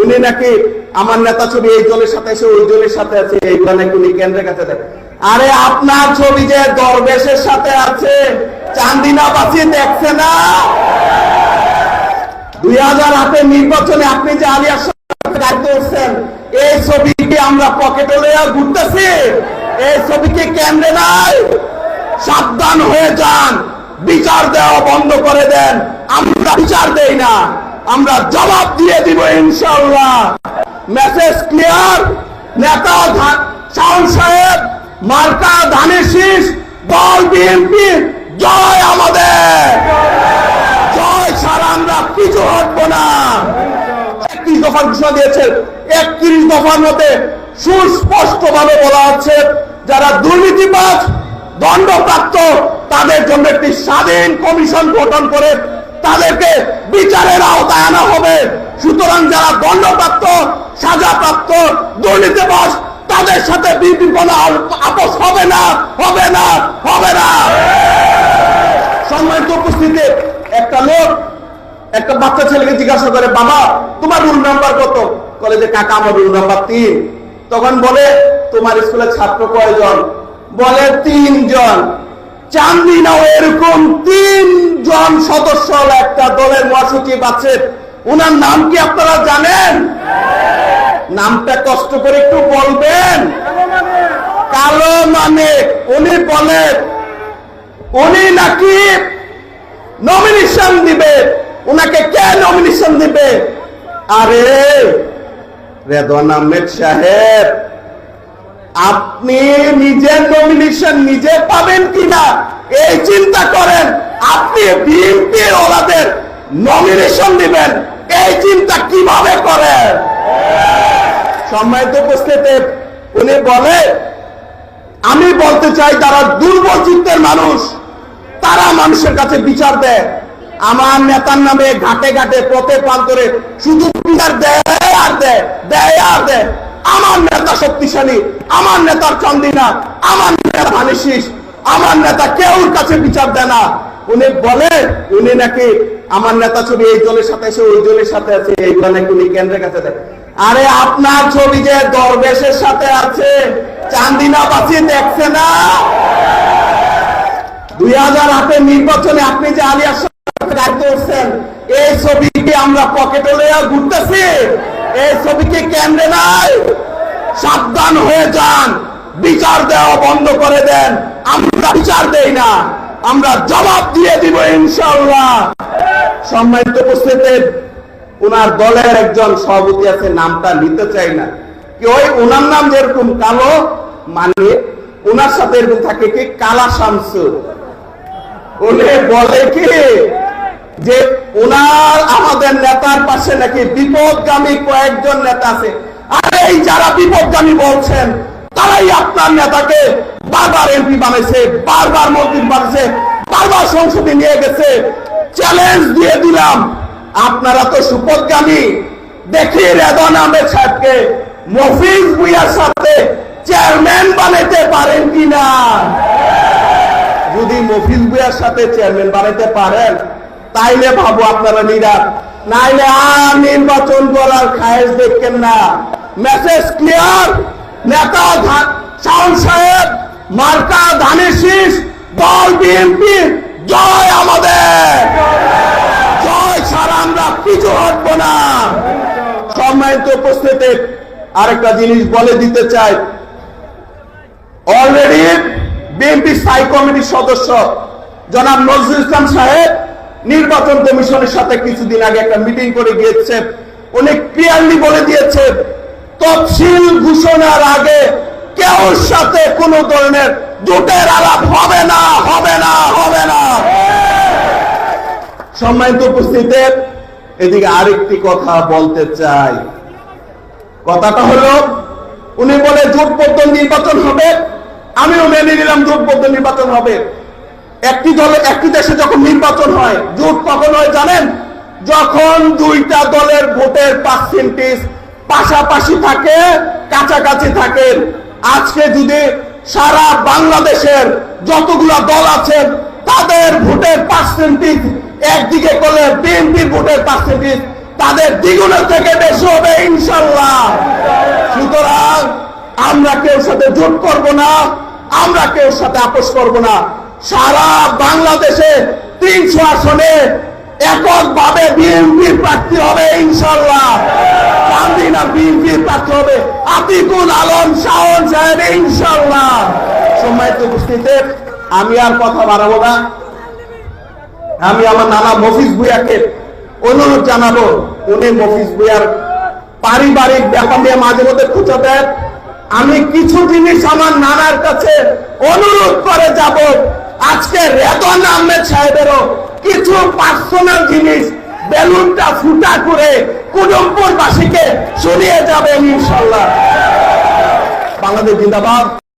উনি নাকি আমার নেতা ছবি এই দলের সাথে আছে, ওই দলের সাথে আছে এইগুলো নাকি উনি কেন্দ্রের কাছে দেয় আরে আপনার ছবি যে দরবেশের সাথে আছে চান্দিনা বাঁচিয়ে দেখছে না? দুই হাজার আটের নির্বাচনে আপনি যে আলিয়ার সাথে দায়িত্ব করছেন এই ছবিকে আমরা পকেটে লইয়া ঘুরতেছি? এই ছবিকে কেন্দ্রে নাই? সাবধান হয়ে যান, বিচার দেওয়া বন্ধ করে দেন, আমরা বিচার দেই না। আমরা জবাব দিয়ে দিব ইনশাল্লাহ মেসেজ ক্লিয়ার নেতা শাওন সাহেব, মার্কা ধানের শীষ, দল বিএনপি, জয় আমাদের। জয় ছাড়া আমরা কিছু হটবো না। একত্রিশ দফার ঘোষণা দিয়েছেন একত্রিশ দফার মধ্যে সুস্পষ্ট ভাবে বলা হচ্ছে, যারা দুর্নীতিবাজ, দণ্ডপ্রাপ্ত, তাদের জন্য একটি স্বাধীন কমিশন গঠন করে তাদেরকে বিচারের আওতায় আনা হবে। সুতরাং যারা দণ্ডপ্রাপ্ত, সাজাপ্রাপ্ত, দুর্নীতিবাজ, তাদের সাথে আপোষ হবে না হবে না হবে না। সম্মানিত উপস্থিতি, একটা লোক, একটা বাচ্চা ছেলেকে জিজ্ঞাসা করে, বাবা, তোমার রুল নাম্বার কত? কলেজে কাকা, আমার রুল নাম্বার তিন। তখন বলে, তোমার স্কুলের ছাত্র কয়জন? বলে, তিনজন। চান্দিনাও এরকম তিনজন সদস্য হলো একটা দলের মহাসচিব আছে ওনার নাম কি আপনারা জানেন? নামটা কষ্ট করে একটু বলবেন। কালো মানে উনি বলেন, উনি নাকি নমিনেশন দিবে। উনাকে কে নমিনেশন দিবে? আরে, রেদওয়ান আহমেদ সাহেব, আপনি নিজের নমিনেশন নিজে পাবেন কিনা? এই চিন্তা করেন। আপনি বিএনপির ওনাদের নমিনেশন দিবেন এই চিন্তা কীভাবে করেন? সম্মানিত উপস্থিতি, উনি বলে, আমি বলতে চাই, যারা দুর্বল চিত্তের মানুষ, তারা মানুষের কাছে বিচার দেয়। আমার নেতার নামে ঘাটে ঘাটে, পথে প্রান্তরে শুধু বিচার দেয় আর দেয় দেয় আর দেয়। আমার নেতা শক্তিশালী, আমার নেতার চন্দিনা, আমার নেতা মানিসিস আমার নেতা কেউর কাছে বিচার দেয় না। উনি বলেন উনি নাকি আমার নেতা ছবি এই দলের সাথে আছে, ওই দলের সাথে আছে এইগুলো নাকি উনি কেন্দ্রের কাছে দেয় আরে আপনার ছবি যে দরবেশের সাথে আছে চান্দিনা বাঁচিয়ে দেখছে না? দুই হাজার আটের নির্বাচনে আপনি যে আলিয়ার সাথে দায়িত্ব এই ছবিকে আমরা পকেটে লইয়া ঘুরতেছি। এই ছবিকে কেন্দ্রে নাই। সাবধান হয়ে যান। বিচার দেওয়া বন্ধ করে দেন। আমরা বিচার দেই না। আমরা জবাব দিয়ে দিব ইনশাল্লাহ সম্মানিত উপস্থিতি ওনার দলের একজন সভাপতি আছে, নামটা নিতে চাই না। কি ওই ওনার নাম যেরকম কালো মানে ওনার সাথে এরকম থাকে কি, কালা শামসু। উনি বলে কি, যে ওনার আমাদের নেতার পাশে নাকি বিপদগামী কয়েকজন নেতা আছে। আর এই যারা বিপদগামী বলছেন তারাই আপনার নেতাকে বারবার এমপি বানাইছে বারবার মন্ত্রী বানাইছে বারবার সংসদে নিয়ে গেছে। চ্যালেঞ্জ দিয়ে দিলাম। আপনারা তো সুপদগামী দেখি রেদন আহমেদ সাহেবকে। মফিজ ভুইয়ার সাথে চেয়ারম্যান বানাইতে পারেন কিনা? যদি মফিজ ভুইয়ার সাথে চেয়ারম্যান বানাইতে পারেন, তাইলে ভাবো আপনারা নিরাপ। নাইলে আর নির্বাচন করার খায়েশ দেখছেন না। মেসেজ ক্লিয়ার মার্কা ধানের শীষ দল বিএনপি, জয় আমাদের! জয় ছাড়া আমরা কিছু হটবো না। সম্মানিত উপস্থিতি আরেকটা জিনিস বলে দিতে চাই। অলরেডি বিএনপি স্থায়ী কমিটির সদস্য জনাব নজরুল ইসলাম সাহেব নির্বাচন কমিশনের সাথে কিছুদিন আগে একটা মিটিং করে গিয়েছে। উনি ক্লিয়ারলি বলে দিয়েছে তফসিল ঘোষণার আগে কেউ সাথে কোন ধরনের জোটের আলাপ হবে না হবে না হবে না। সম্মানিত উপস্থিতি এদিকে আরেকটি কথা বলতে চাই। কথাটা হলো, উনি বলে জোটবদ্ধ নির্বাচন হবে, আমিও মেনে নিলাম জোটবদ্ধ নির্বাচন হবে। একটি দলে, একটি দেশে যখন নির্বাচন হয়, জোট কখন হয় জানেন? যখন দুইটা দলের ভোটের পার্সেন্টেজ পাশাপাশি থাকে, কাছাকাছি থাকে। আজকে যদি সারা বাংলাদেশের যতগুলা দল আছে, তাদের ভোটের পার্সেন্টেজ একদিকে করলে বিএনপির ভোটের পার্সেন্টেজ তাদের দ্বিগুণের থেকে বেশি হবে ইনশাল্লাহ সুতরাং আমরা কেউ সাথে জোট করব না, আমরা কেউ সাথে আপোষ করব না। সারা বাংলাদেশে তিনশো আসনে এককভাবে বিএনপির প্রার্থী হবে ইনশাল্লাহ বিএনপির প্রার্থী হবে? আতিকুল আলম শাহন সাহেব ইনশাল্লাহ সম্মানিত উপস্থিতে আমি আর কথা বাড়াবো না। আমি আমার নানা মফিজ ভুইয়াকে অনুরোধ জানাব, উনি মফিজ ভুইয়ার পারিবারিক ব্যাপার নিয়ে মাঝে মধ্যে খুঁজে দেন আমি কিছু জিনিস আমার নানার কাছে অনুরোধ করে যাব। আজকে রেদন আহমেদ সাহেবেরও কিছু পার্সোনাল জিনিস বেলুনটা ফুটা করে কুটুমপুরবাসীকে শুনিয়ে যাবেন ইনশাল্লাহ বাংলাদেশ জিন্দাবাদ।